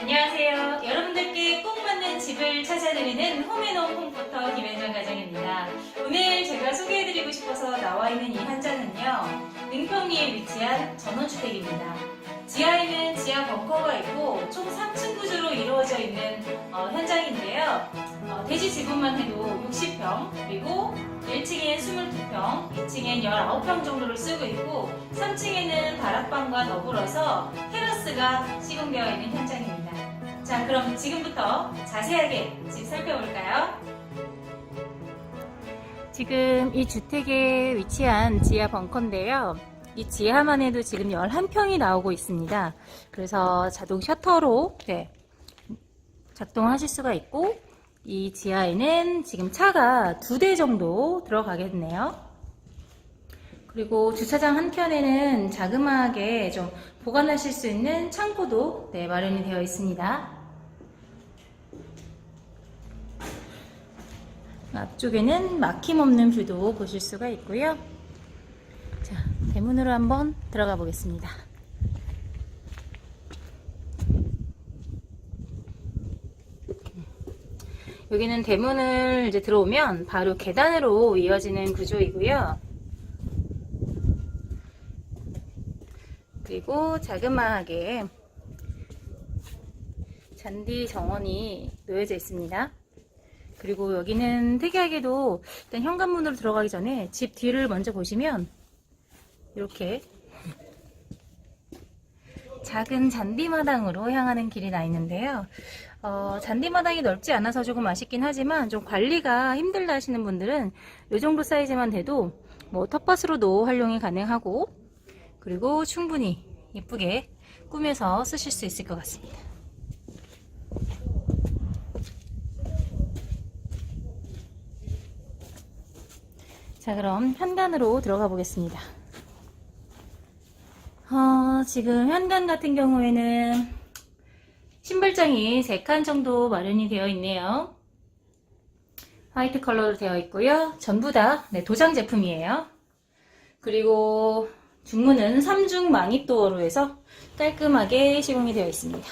안녕하세요. 여러분들께 꼭 맞는 집을 찾아드리는 홈앤홈 홈포터 김현정 가정입니다. 오늘 제가 소개해드리고 싶어서 나와 있는 이 현장은요. 능평리에 위치한 전원주택입니다. 지하에는 지하 벙커가 있고 총 3층 구조로 이루어져 있는 어, 현장인데요. 어, 대지 지분만 해도 60평, 그리고 1층엔 22평, 2층엔 19평 정도를 쓰고 있고 3층에는 다락방과 더불어서 테라스가 시공되어 있는 현장입니다. 자, 그럼 지금부터 자세하게 집 살펴볼까요? 지금 이 주택에 위치한 지하 벙커인데요. 이 지하만 해도 지금 11평이 나오고 있습니다. 그래서 자동 셔터로 네, 작동하실 수가 있고 이 지하에는 지금 차가 두 대 정도 들어가겠네요. 그리고 주차장 한켠에는 자그마하게 좀 보관하실 수 있는 창고도 네, 마련이 되어 있습니다. 앞쪽에는 막힘없는 뷰도 보실 수가 있고요. 자, 대문으로 한번 들어가 보겠습니다. 여기는 대문을 이제 들어오면 바로 계단으로 이어지는 구조이고요. 그리고 자그마하게 잔디 정원이 놓여져 있습니다. 그리고 여기는 특이하게도 일단 현관문으로 들어가기 전에 집 뒤를 먼저 보시면 이렇게 작은 잔디마당으로 향하는 길이 나 있는데요. 어, 잔디마당이 넓지 않아서 조금 아쉽긴 하지만 좀 관리가 힘들다 하시는 분들은 이 정도 사이즈만 돼도 뭐 텃밭으로도 활용이 가능하고 그리고 충분히 예쁘게 꾸며서 쓰실 수 있을 것 같습니다. 자, 그럼 현관으로 들어가 보겠습니다. 어, 지금 현관 같은 경우에는 신발장이 3칸 정도 마련이 되어 있네요. 화이트 컬러로 되어 있고요. 전부 다 네, 도장 제품이에요. 그리고 중문은 3중 망입도어로 해서 깔끔하게 시공이 되어 있습니다.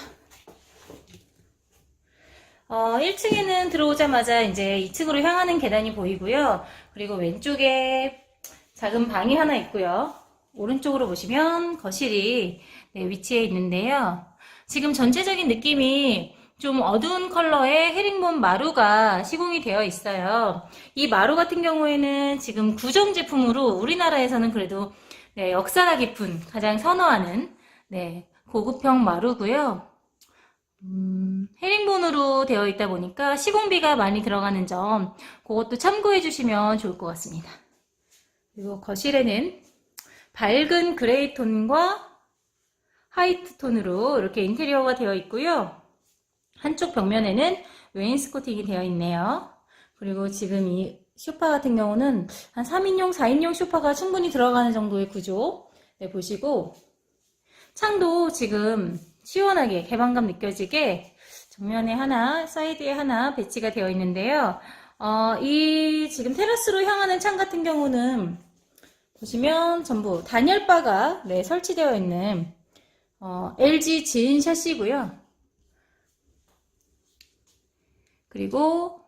어, 1층에는 들어오자마자 이제 2층으로 향하는 계단이 보이고요. 그리고 왼쪽에 작은 방이 하나 있고요. 오른쪽으로 보시면 거실이 네, 위치해 있는데요. 지금 전체적인 느낌이 좀 어두운 컬러의 헤링본 마루가 시공이 되어 있어요. 이 마루 같은 경우에는 지금 구정 제품으로 우리나라에서는 그래도 네, 역사가 깊은 가장 선호하는 네, 고급형 마루고요. 음, 헤링본으로 되어 있다 보니까 시공비가 많이 들어가는 점 그것도 참고해 주시면 좋을 것 같습니다. 그리고 거실에는 밝은 그레이 톤과 화이트 톤으로 이렇게 인테리어가 되어 있고요. 한쪽 벽면에는 웨인스코팅이 되어 있네요. 그리고 지금 이 쇼파 같은 경우는 한 3인용, 4인용 쇼파가 충분히 들어가는 정도의 구조 네, 보시고 창도 지금 시원하게 개방감 느껴지게 정면에 하나, 사이드에 하나 배치가 되어 있는데요. 어, 이 지금 테라스로 향하는 창 같은 경우는 보시면 전부 단열바가 네, 설치되어 있는 어, LG 지인 샷이고요. 그리고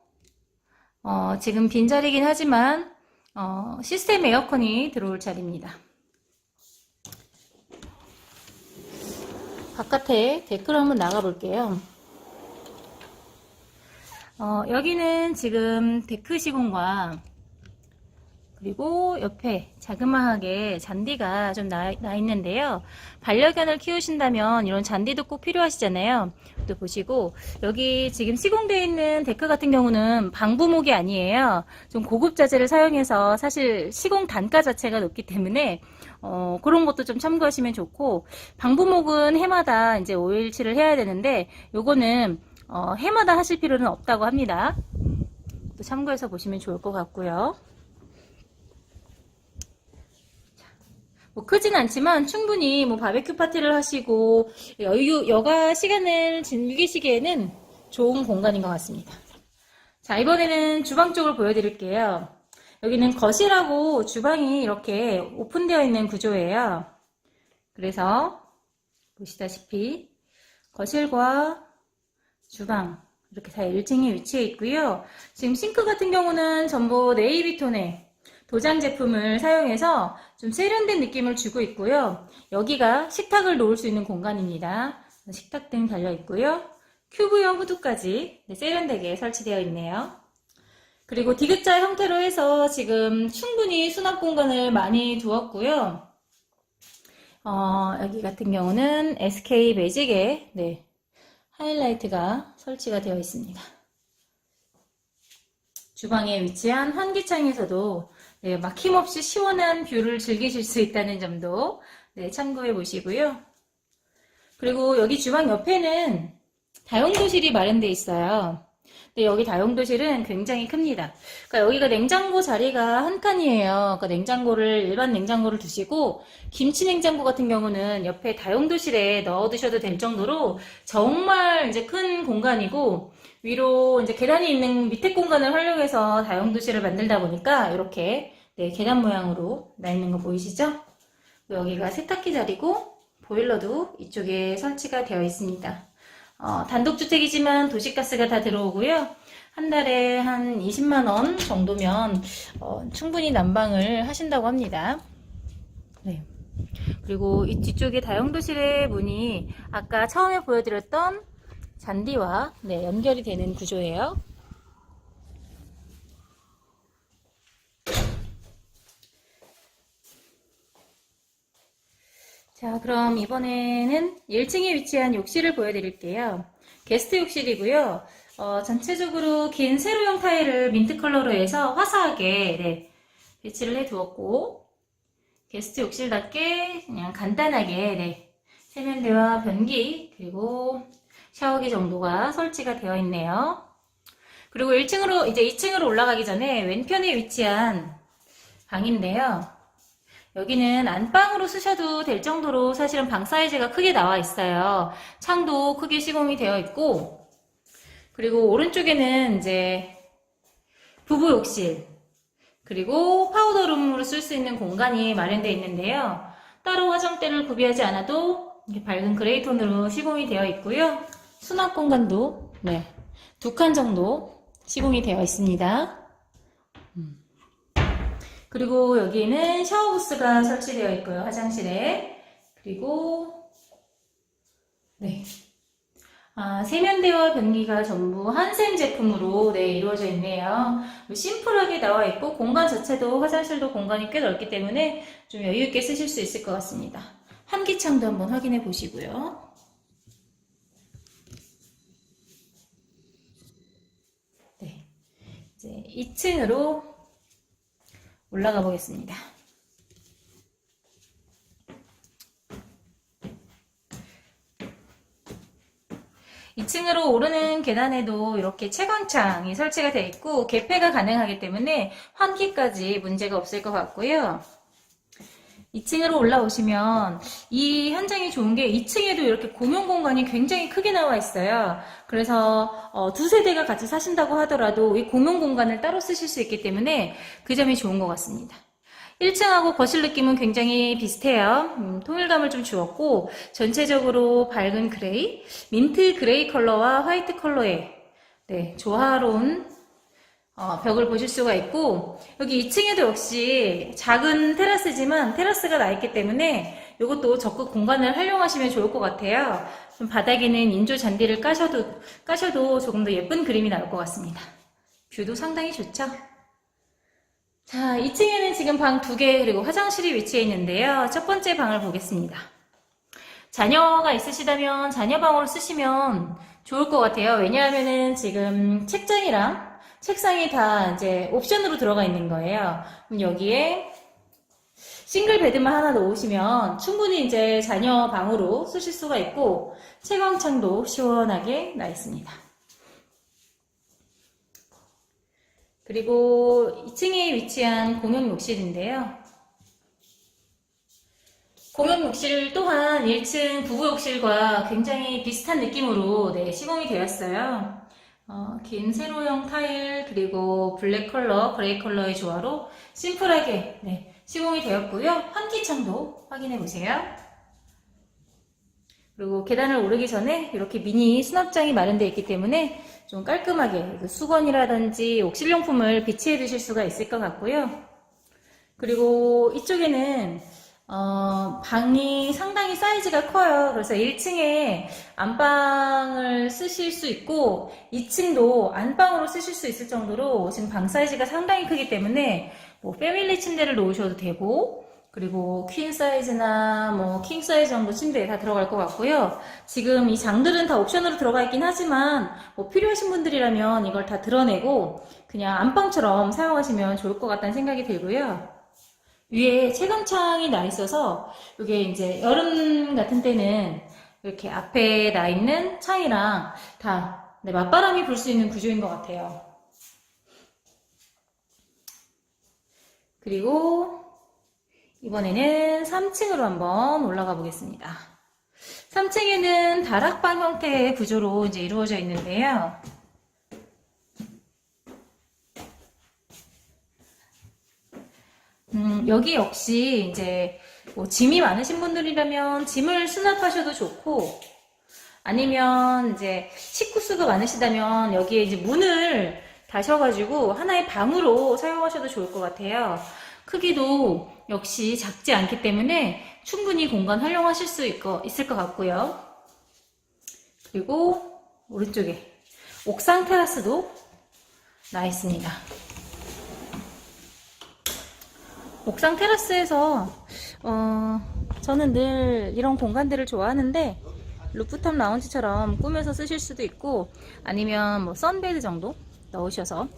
어, 지금 빈자리긴 하지만 어, 시스템 에어컨이 들어올 자리입니다. 바깥에 댓글 한번 나가 볼게요. 어, 여기는 지금 데크 시공과 그리고 옆에 자그마하게 잔디가 좀 나, 나 있는데요. 반려견을 키우신다면 이런 잔디도 꼭 필요하시잖아요. 또 보시고 여기 지금 시공되어 있는 데크 같은 경우는 방부목이 아니에요. 좀 고급 자재를 사용해서 사실 시공 단가 자체가 높기 때문에 어, 그런 것도 좀 참고하시면 좋고 방부목은 해마다 이제 오일칠을 해야 되는데 요거는 어, 해마다 하실 필요는 없다고 합니다. 또 참고해서 보시면 좋을 것 같고요. 뭐 크진 않지만 충분히 뭐 바베큐 파티를 하시고 여유 여가 시간을 즐기시기에는 좋은 공간인 것 같습니다. 자 이번에는 주방 쪽을 보여드릴게요. 여기는 거실하고 주방이 이렇게 오픈되어 있는 구조예요. 그래서 보시다시피 거실과 주방 이렇게 다 1층에 위치해 있고요. 지금 싱크 같은 경우는 전부 네이비톤의 도장 제품을 사용해서 좀 세련된 느낌을 주고 있고요. 여기가 식탁을 놓을 수 있는 공간입니다. 식탁등 달려 있고요. 큐브형 후드까지 네, 세련되게 설치되어 있네요. 그리고 디귿자 형태로 해서 지금 충분히 수납 공간을 많이 두었고요. 어, 여기 같은 경우는 SK 매직의 네, 하이라이트가 설치가 되어 있습니다. 주방에 위치한 환기창에서도 네, 막힘없이 시원한 뷰를 즐기실 수 있다는 점도 네, 참고해 보시고요. 그리고 여기 주방 옆에는 다용도실이 마련되어 있어요. 근데 여기 다용도실은 굉장히 큽니다. 그러니까 여기가 냉장고 자리가 한 칸이에요. 그러니까 냉장고를 일반 냉장고를 두시고 김치 냉장고 같은 경우는 옆에 다용도실에 넣어 두셔도 될 정도로 정말 이제 큰 공간이고 위로 이제 계단이 있는 밑에 공간을 활용해서 다용도실을 만들다 보니까 이렇게 네, 계단 모양으로 나 있는 거 보이시죠? 여기가 세탁기 자리고 보일러도 이쪽에 설치가 되어 있습니다. 어, 단독주택이지만 도시가스가 다 들어오고요. 한 달에 한 20만원 정도면 어, 충분히 난방을 하신다고 합니다. 네. 그리고 이 뒤쪽에 다용도실의 문이 아까 처음에 보여드렸던 잔디와 네, 연결이 되는 구조예요. 자, 그럼 이번에는 1층에 위치한 욕실을 보여드릴게요. 게스트 욕실이고요. 어, 전체적으로 긴 세로형 타일을 민트 컬러로 해서 화사하게 네, 배치를 해 두었고 게스트 욕실답게 그냥 간단하게 네, 세면대와 변기 그리고 샤워기 정도가 설치가 되어 있네요. 그리고 1층으로 이제 2층으로 올라가기 전에 왼편에 위치한 방인데요. 여기는 안방으로 쓰셔도 될 정도로 사실은 방 사이즈가 크게 나와 있어요. 창도 크게 시공이 되어 있고, 그리고 오른쪽에는 이제 부부 욕실, 그리고 파우더룸으로 쓸 수 있는 공간이 마련되어 있는데요. 따로 화장대를 구비하지 않아도 밝은 그레이 톤으로 시공이 되어 있고요. 수납 공간도 네, 두 칸 정도 시공이 되어 있습니다. 그리고 여기는 샤워 부스가 설치되어 있고요. 화장실에. 그리고 네. 아, 세면대와 변기가 전부 한샘 제품으로 네, 이루어져 있네요. 심플하게 나와 있고 공간 자체도 화장실도 공간이 꽤 넓기 때문에 좀 여유 있게 쓰실 수 있을 것 같습니다. 환기창도 한번 확인해 보시고요. 이제 2층으로 올라가 보겠습니다. 2층으로 오르는 계단에도 이렇게 채광창이 설치가 되어 있고 개폐가 가능하기 때문에 환기까지 문제가 없을 것 같고요. 2층으로 올라오시면 이 현장이 좋은 게 2층에도 이렇게 공용 공간이 굉장히 크게 나와 있어요. 그래서 어, 두 세 대가 같이 사신다고 하더라도 이 공용 공간을 따로 쓰실 수 있기 때문에 그 점이 좋은 것 같습니다. 1층하고 거실 느낌은 굉장히 비슷해요. 음, 통일감을 좀 주었고 전체적으로 밝은 그레이, 민트 그레이 컬러와 화이트 컬러의 네, 조화로운 어, 벽을 보실 수가 있고 여기 2층에도 역시 작은 테라스지만 테라스가 나 있기 때문에 이것도 적극 공간을 활용하시면 좋을 것 같아요. 좀 바닥에는 인조 잔디를 까셔도 까셔도 조금 더 예쁜 그림이 나올 것 같습니다. 뷰도 상당히 좋죠. 자, 2층에는 지금 방 두 개 그리고 화장실이 위치해 있는데요. 첫 번째 방을 보겠습니다. 자녀가 있으시다면 자녀 방으로 쓰시면 좋을 것 같아요. 왜냐하면은 지금 책장이랑 책상이 다 이제 옵션으로 들어가 있는 거예요. 그럼 여기에 싱글 베드만 하나 놓으시면 충분히 이제 자녀 방으로 쓰실 수가 있고 채광창도 시원하게 나 있습니다. 그리고 2층에 위치한 공용 욕실인데요. 공용 욕실 또한 1층 부부 욕실과 굉장히 비슷한 느낌으로 네, 시공이 되었어요. 어, 긴 세로형 타일 그리고 블랙 컬러, 그레이 컬러의 조화로 심플하게 네, 시공이 되었고요. 환기창도 확인해 보세요. 그리고 계단을 오르기 전에 이렇게 미니 수납장이 마련되어 있기 때문에 좀 깔끔하게 그 수건이라든지 옥실용품을 비치해 두실 수가 있을 것 같고요. 그리고 이쪽에는 어, 방이 상당히 사이즈가 커요. 그래서 1층에 안방을 쓰실 수 있고 2층도 안방으로 쓰실 수 있을 정도로 지금 방 사이즈가 상당히 크기 때문에 뭐 패밀리 침대를 놓으셔도 되고 그리고 퀸 사이즈나 뭐 킹 사이즈 정도 침대에 다 들어갈 것 같고요. 지금 이 장들은 다 옵션으로 들어가 있긴 하지만 뭐 필요하신 분들이라면 이걸 다 드러내고 그냥 안방처럼 사용하시면 좋을 것 같다는 생각이 들고요. 위에 채광창이 나 있어서 이게 이제 여름 같은 때는 이렇게 앞에 나 있는 창이랑 다 네, 맞바람이 불 수 있는 구조인 것 같아요. 그리고 이번에는 3층으로 한번 올라가 보겠습니다. 3층에는 다락방 형태의 구조로 이제 이루어져 있는데요. 음, 여기 역시 이제 뭐 짐이 많으신 분들이라면 짐을 수납하셔도 좋고 아니면 이제 식구 수가 많으시다면 여기에 이제 문을 다셔가지고 하나의 방으로 사용하셔도 좋을 것 같아요. 크기도 역시 작지 않기 때문에 충분히 공간 활용하실 수 있고, 있을 것 같고요. 그리고 오른쪽에 옥상 테라스도 나 있습니다. 옥상 테라스에서 어, 저는 늘 이런 공간들을 좋아하는데 루프탑 라운지처럼 꾸며서 쓰실 수도 있고 아니면 뭐 선베드 정도 넣으셔서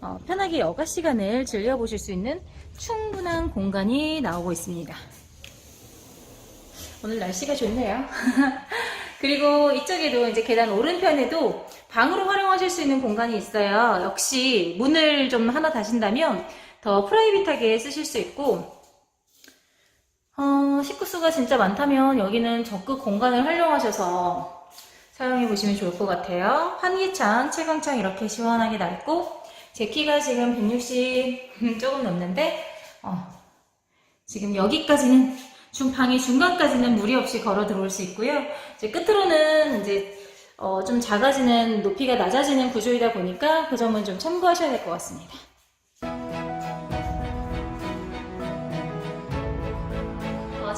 어, 편하게 여가 시간을 즐겨보실 수 있는 충분한 공간이 나오고 있습니다. 오늘 날씨가 좋네요. 그리고 이쪽에도 이제 계단 오른편에도 방으로 활용하실 수 있는 공간이 있어요. 역시 문을 좀 하나 다신다면 더 프라이빗하게 쓰실 수 있고 어, 식구 수가 진짜 많다면 여기는 적극 공간을 활용하셔서 사용해 보시면 좋을 것 같아요. 환기창, 채광창 이렇게 시원하게 낡고 제 키가 지금 160 조금 넘는데 어, 지금 여기까지는 중 방의 중간까지는 무리 없이 걸어 들어올 수 있고요. 이제 끝으로는 이제 어, 좀 작아지는 높이가 낮아지는 구조이다 보니까 그 점은 좀 참고하셔야 될 것 같습니다.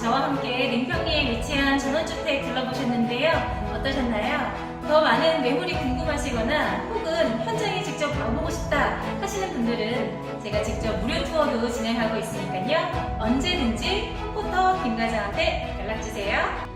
저와 함께 능평리에 위치한 전원주택 둘러보셨는데요. 어떠셨나요? 더 많은 매물이 궁금하시거나 혹은 현장에 직접 가보고 싶다 하시는 분들은 제가 직접 무료 투어도 진행하고 있으니까요. 언제든지 홈포터 김과장한테 연락주세요.